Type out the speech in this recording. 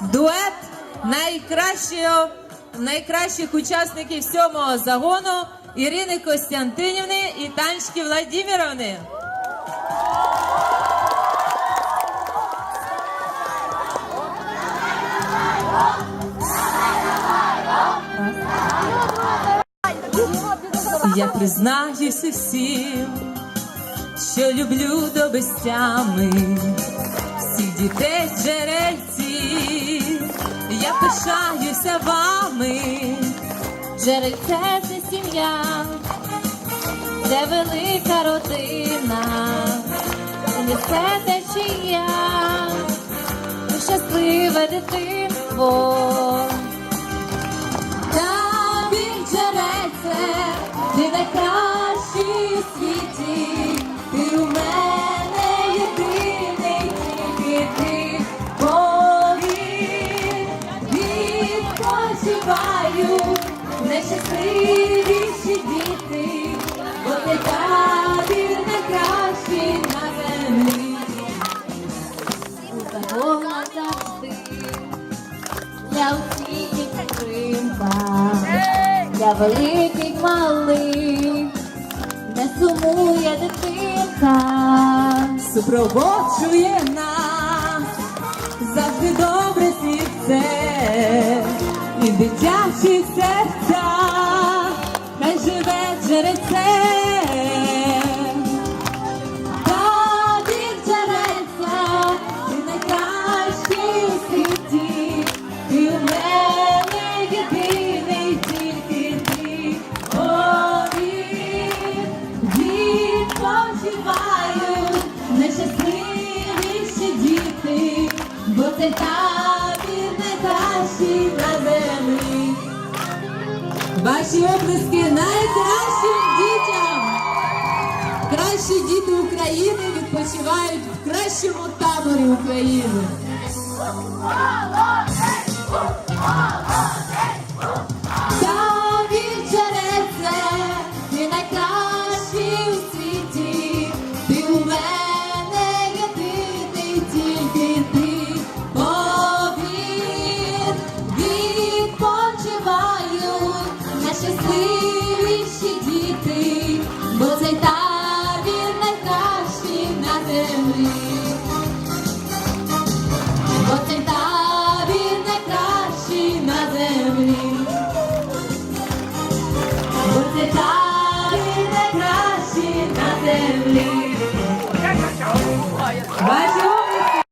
дует найкращого, найкращих учасників сьомого загону Ірини Костянтинівни і Танечки Владимировни. Я признаюся всім, що люблю до безтями всіх дітей пишаюся вами. Джерельце це сім'я, де велика родина, це місце течія, щасливе дитинство. Відпочиваю, найщасливіші діти, бо ти табір найкращий на землі. Загона завжди. Для усіх підтримка, для великих малих, не сумує дитинка. супроводжує нас. Завжди добре світце і в дитячих серцях хай живе джерельця, ти найкращий у світі, ти у мене єдиний, тільки ти. Повір, відпочивають найщасливіші діти, бо цей табір Ваші оплески найкращим дітям. Кращі діти України відпочивають в кращому таборі України. землі, бо це так і найкращі на землі.